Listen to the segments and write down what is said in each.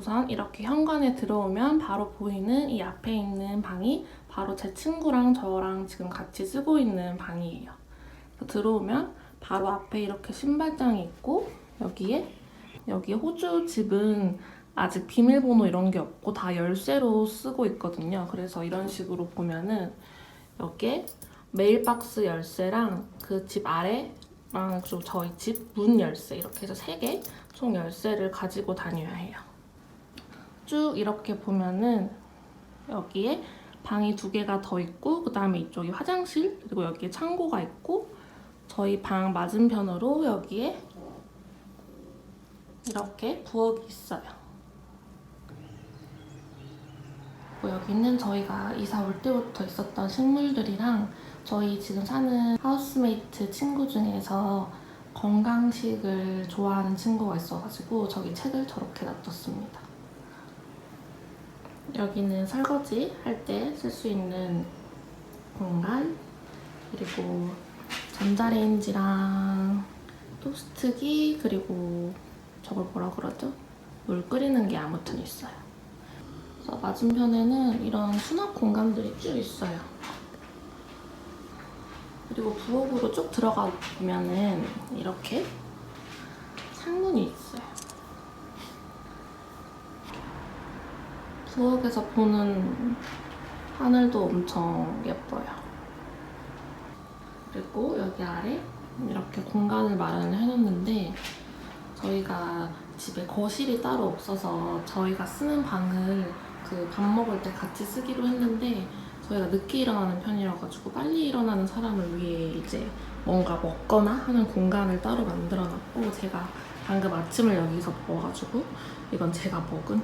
우선 이렇게 현관에 들어오면 바로 보이는 이 앞에 있는 방이 바로 제 친구랑 저랑 지금 같이 쓰고 있는 방이에요. 들어오면 바로 앞에 이렇게 신발장이 있고 여기에 여기 호주 집은 아직 비밀번호 이런 게 없고 다 열쇠로 쓰고 있거든요. 그래서 이런 식으로 보면은 여기에 메일박스 열쇠랑 그 집 아래랑 그리고 저희 집 문 열쇠 이렇게 해서 세 개 총 열쇠를 가지고 다녀야 해요. 쭉 이렇게 보면은 여기에 방이 두 개가 더 있고 그 다음에 이쪽이 화장실 그리고 여기에 창고가 있고 저희 방 맞은편으로 여기에 이렇게 부엌이 있어요. 여기는 저희가 이사 올 때부터 있었던 식물들이랑 저희 지금 사는 하우스메이트 친구 중에서 건강식을 좋아하는 친구가 있어가지고 저기 책을 저렇게 놔뒀습니다. 여기는 설거지 할 때 쓸 수 있는 공간 그리고 전자레인지랑 토스트기 그리고 저걸 뭐라 그러죠? 물 끓이는 게 아무튼 있어요. 그래서 맞은편에는 이런 수납 공간들이 쭉 있어요. 그리고 부엌으로 쭉 들어가 보면은 이렇게 창문이 있어요. 부엌에서 보는 하늘도 엄청 예뻐요. 그리고 여기 아래 이렇게 공간을 마련을 해놨는데 저희가 집에 거실이 따로 없어서 저희가 쓰는 방을 그 밥 먹을 때 같이 쓰기로 했는데 저희가 늦게 일어나는 편이라 가지고 빨리 일어나는 사람을 위해 이제 뭔가 먹거나 하는 공간을 따로 만들어놨고 제가 방금 아침을 여기서 먹어가지고 이건 제가 먹은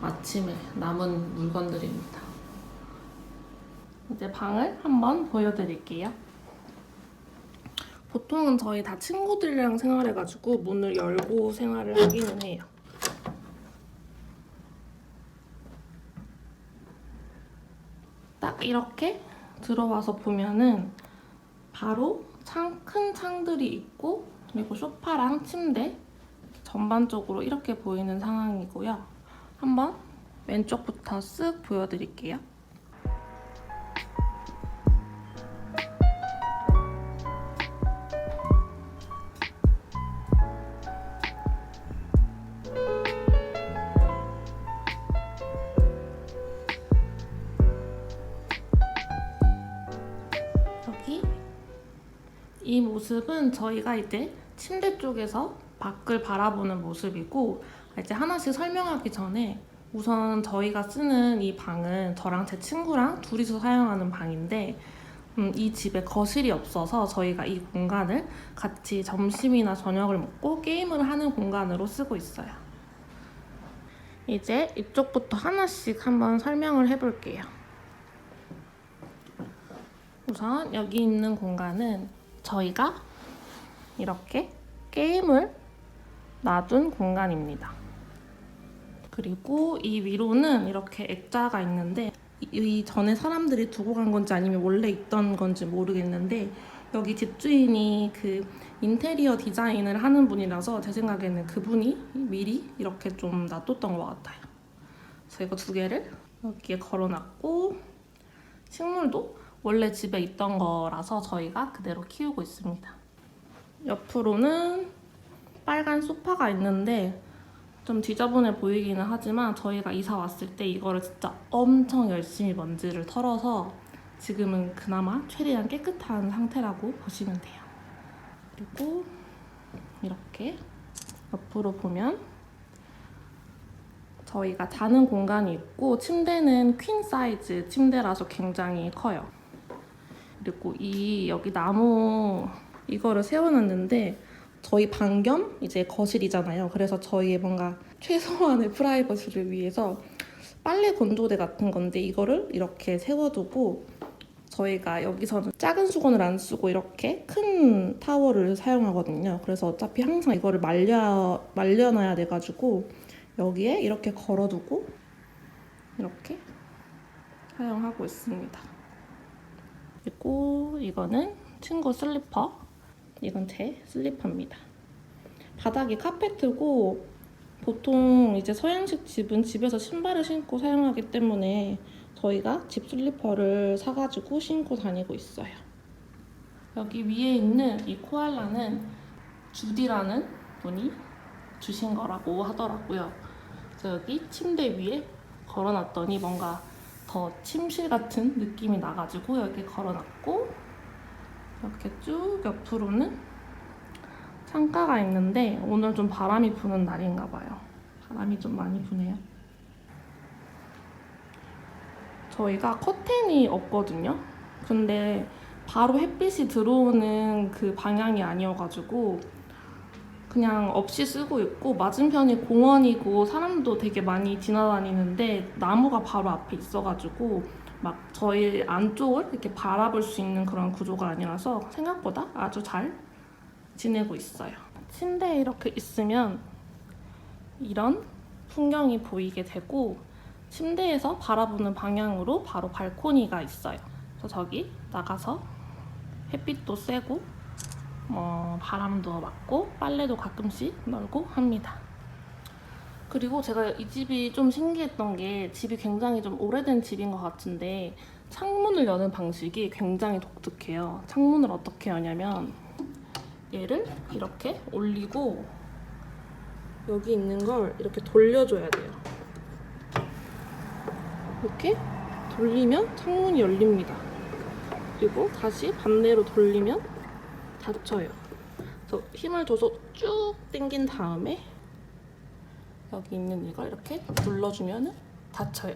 아침에 남은 물건들입니다. 이제 방을 한번 보여드릴게요. 보통은 저희 다 친구들이랑 생활해가지고 문을 열고 생활을 하기는 해요. 딱 이렇게 들어와서 보면은 바로 창, 큰 창들이 있고 그리고 소파랑 침대 전반적으로 이렇게 보이는 상황이고요. 한번 왼쪽부터 쓱 보여드릴게요. 여기 이 모습은 저희가 이제 침대 쪽에서 밖을 바라보는 모습이고 이제 하나씩 설명하기 전에 우선 저희가 쓰는 이 방은 저랑 제 친구랑 둘이서 사용하는 방인데 음, 이 집에 거실이 없어서 저희가 이 공간을 같이 점심이나 저녁을 먹고 게임을 하는 공간으로 쓰고 있어요. 이제 이쪽부터 하나씩 한번 설명을 해볼게요. 우선 여기 있는 공간은 저희가 이렇게 게임을 놔둔 공간입니다. 그리고 이 위로는 이렇게 액자가 있는데 이- 이 전에 사람들이 두고 간 건지 아니면 원래 있던 건지 모르겠는데 여기 집주인이 그 인테리어 디자인을 하는 분이라서 제 생각에는 그분이 미리 이렇게 좀 놔뒀던 것 같아요. 그래서 이거 두 개를 여기에 걸어놨고 식물도 원래 집에 있던 거라서 저희가 그대로 키우고 있습니다. 옆으로는 빨간 소파가 있는데 좀 지저분해 보이기는 하지만 저희가 이사 왔을 때 이거를 진짜 엄청 열심히 먼지를 털어서 지금은 그나마 최대한 깨끗한 상태라고 보시면 돼요. 그리고 이렇게 옆으로 보면 저희가 자는 공간이 있고 침대는 퀸 사이즈 침대라서 굉장히 커요. 그리고 이 여기 나무 이거를 세워놨는데 저희 방 겸 이제 거실이잖아요. 그래서 저희의 뭔가 최소한의 프라이버시를 위해서 빨래 건조대 같은 건데 이거를 이렇게 세워두고 저희가 여기서는 작은 수건을 안 쓰고 이렇게 큰 타월을 사용하거든요. 그래서 어차피 항상 이거를 말려 말려놔야 돼 가지고 여기에 이렇게 걸어두고 이렇게 사용하고 있습니다. 그리고 이거는 친구 슬리퍼. 이건 제 슬리퍼입니다. 바닥이 카페트고 보통 이제 서양식 집은 집에서 신발을 신고 사용하기 때문에 저희가 집 슬리퍼를 사가지고 신고 다니고 있어요. 여기 위에 있는 이 코알라는 주디라는 분이 주신 거라고 하더라고요. 그래서 여기 침대 위에 걸어놨더니 뭔가 더 침실 같은 느낌이 나가지고 여기 걸어놨고 이렇게 쭉 옆으로는 창가가 있는데 오늘 좀 바람이 부는 날인가 봐요. 바람이 좀 많이 부네요. 저희가 커튼이 없거든요. 근데 바로 햇빛이 들어오는 그 방향이 아니어가지고 그냥 없이 쓰고 있고 맞은편이 공원이고 사람도 되게 많이 지나다니는데 나무가 바로 앞에 있어가지고 막 저희 안쪽을 이렇게 바라볼 수 있는 그런 구조가 아니라서 생각보다 아주 잘 지내고 있어요. 침대에 이렇게 있으면 이런 풍경이 보이게 되고 침대에서 바라보는 방향으로 바로 발코니가 있어요. 그래서 저기 나가서 햇빛도 쐬고 어, 바람도 맞고 빨래도 가끔씩 널고 합니다. 그리고 제가 이 집이 좀 신기했던 게 집이 굉장히 좀 오래된 집인 것 같은데 창문을 여는 방식이 굉장히 독특해요. 창문을 어떻게 여냐면 얘를 이렇게 올리고 여기 있는 걸 이렇게 돌려줘야 돼요. 이렇게 돌리면 창문이 열립니다. 그리고 다시 반대로 돌리면 닫혀요. 그래서 힘을 줘서 쭉 당긴 다음에 여기 있는 이걸 이렇게 눌러주면 닫혀요.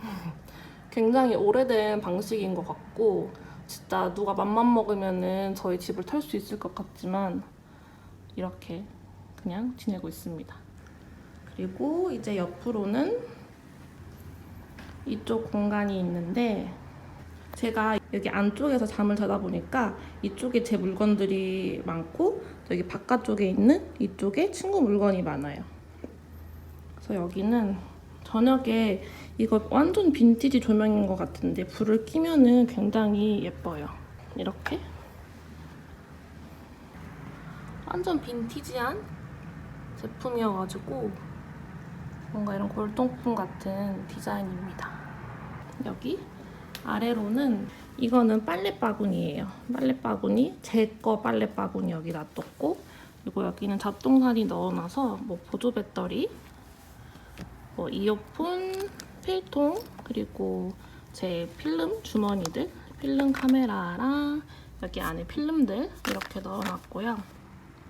굉장히 오래된 방식인 것 같고 진짜 누가 맘만 먹으면은 저희 집을 털 수 있을 것 같지만 이렇게 그냥 지내고 있습니다. 그리고 이제 옆으로는 이쪽 공간이 있는데 제가 여기 안쪽에서 잠을 자다 보니까 이쪽에 제 물건들이 많고 여기 바깥쪽에 있는 이쪽에 친구 물건이 많아요. 그래서 여기는 저녁에 이거 완전 빈티지 조명인 것 같은데 불을 켜면은 굉장히 예뻐요. 이렇게 완전 빈티지한 제품이어가지고 뭔가 이런 골동품 같은 디자인입니다. 여기 아래로는 이거는 빨래 바구니예요. 빨래 바구니 제 거 빨래 바구니 여기 놔뒀고 그리고 여기는 잡동사니 넣어놔서 뭐 보조 배터리, 뭐 이어폰, 필통 그리고 제 필름 주머니들, 필름 카메라랑 여기 안에 필름들 이렇게 넣어놨고요.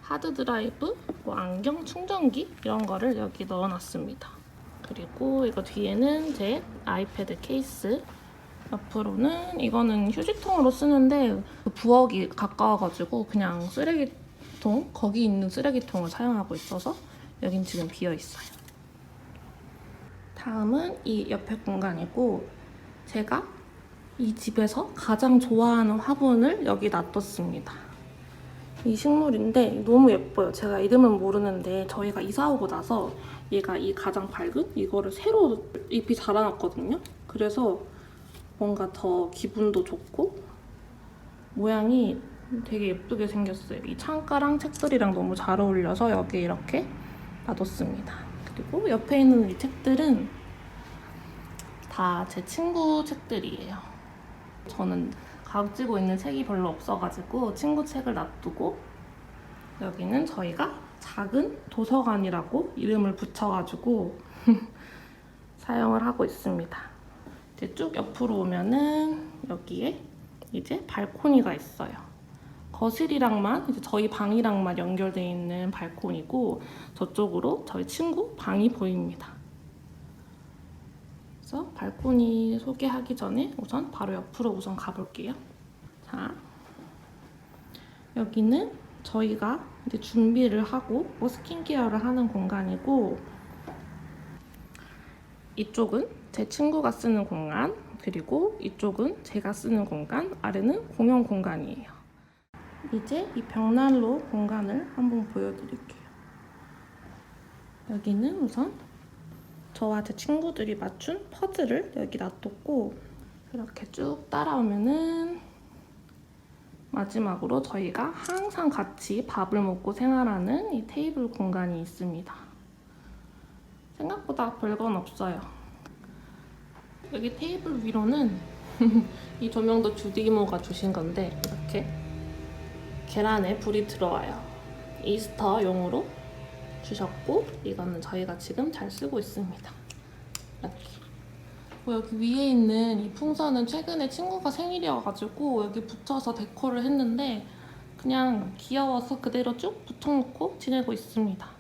하드 드라이브, 뭐 안경 충전기 이런 거를 여기 넣어놨습니다. 그리고 이거 뒤에는 제 아이패드 케이스 옆으로는 이거는 휴지통으로 쓰는데 그 부엌이 가까워가지고 그냥 쓰레기통 거기 있는 쓰레기통을 사용하고 있어서 여긴 지금 비어 있어요. 다음은 이 옆에 공간이고 제가 이 집에서 가장 좋아하는 화분을 여기 놔뒀습니다. 이 식물인데 너무 예뻐요. 제가 이름은 모르는데 저희가 이사 오고 나서 얘가 이 가장 밝은 이거를 새로 잎이 자라났거든요. 그래서 뭔가 더 기분도 좋고 모양이 되게 예쁘게 생겼어요. 이 창가랑 책들이랑 너무 잘 어울려서 여기 이렇게 놔뒀습니다. 그리고 옆에 있는 이 책들은 다 제 친구 책들이에요. 저는 가지고 있는 책이 별로 없어가지고 친구 책을 놔두고 여기는 저희가 작은 도서관이라고 이름을 붙여가지고 사용을 하고 있습니다. 이제 쭉 옆으로 오면은 여기에 이제 발코니가 있어요. 거실이랑만 이제 저희 방이랑만 연결되어 있는 발코니고 저쪽으로 저희 친구 방이 보입니다. 그래서 발코니 소개하기 전에 우선 바로 옆으로 우선 가볼게요. 자, 여기는 저희가 이제 준비를 하고 뭐 스킨케어를 하는 공간이고 이쪽은 제 친구가 쓰는 공간, 그리고 이쪽은 제가 쓰는 공간, 아래는 공용 공간이에요. 이제 이 벽난로 공간을 한번 보여드릴게요. 여기는 우선 저와 제 친구들이 맞춘 퍼즐을 여기 놔뒀고 이렇게 쭉 따라오면은 마지막으로 저희가 항상 같이 밥을 먹고 생활하는 이 테이블 공간이 있습니다. 생각보다 별건 없어요. 여기 테이블 위로는 이 조명도 주디 이모가 주신 건데 이렇게 계란에 불이 들어와요. 이스터용으로 주셨고 이거는 저희가 지금 잘 쓰고 있습니다. 이렇게. 뭐 여기 위에 있는 이 풍선은 최근에 친구가 생일이어가지고 여기 붙여서 데코를 했는데 그냥 귀여워서 그대로 쭉 붙여놓고 지내고 있습니다.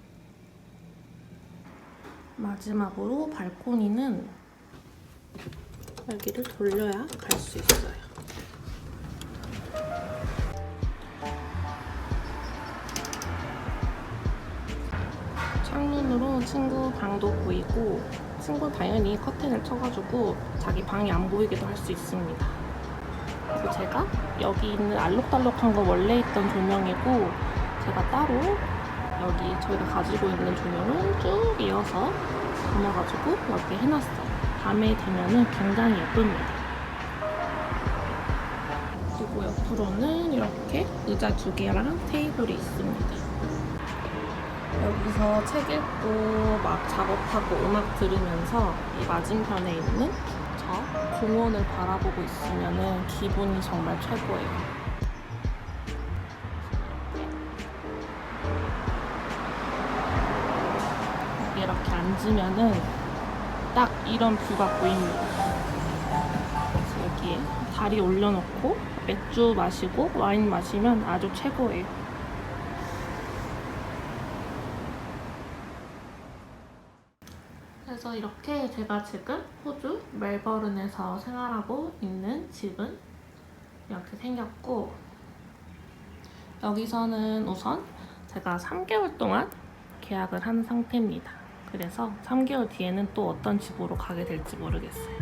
마지막으로 발코니는 여기를 돌려야 갈 수 있어요. 창문으로 친구 방도 보이고 친구 당연히 커튼을 쳐가지고 자기 방이 안 보이게도 할 수 있습니다. 그리고 제가 여기 있는 알록달록한 거 원래 있던 조명이고 제가 따로 여기 저희가 가지고 있는 조명을 쭉 이어서 담아가지고 여기 해놨어요. 밤에 되면은 굉장히 예쁩니다. 그리고 옆으로는 이렇게 의자 두 개랑 테이블이 있습니다. 여기서 책 읽고 막 작업하고 음악 들으면서 이 맞은편에 있는 저 공원을 바라보고 있으면 기분이 정말 최고예요. 이렇게 앉으면은 딱 이런 뷰가 보입니다. 여기에 다리 올려놓고 맥주 마시고 와인 마시면 아주 최고예요. 그래서 이렇게 제가 지금 호주 멜버른에서 생활하고 있는 집은 이렇게 생겼고 여기서는 우선 제가 3개월 동안 계약을 한 상태입니다. 그래서 3개월 뒤에는 또 어떤 집으로 가게 될지 모르겠어요.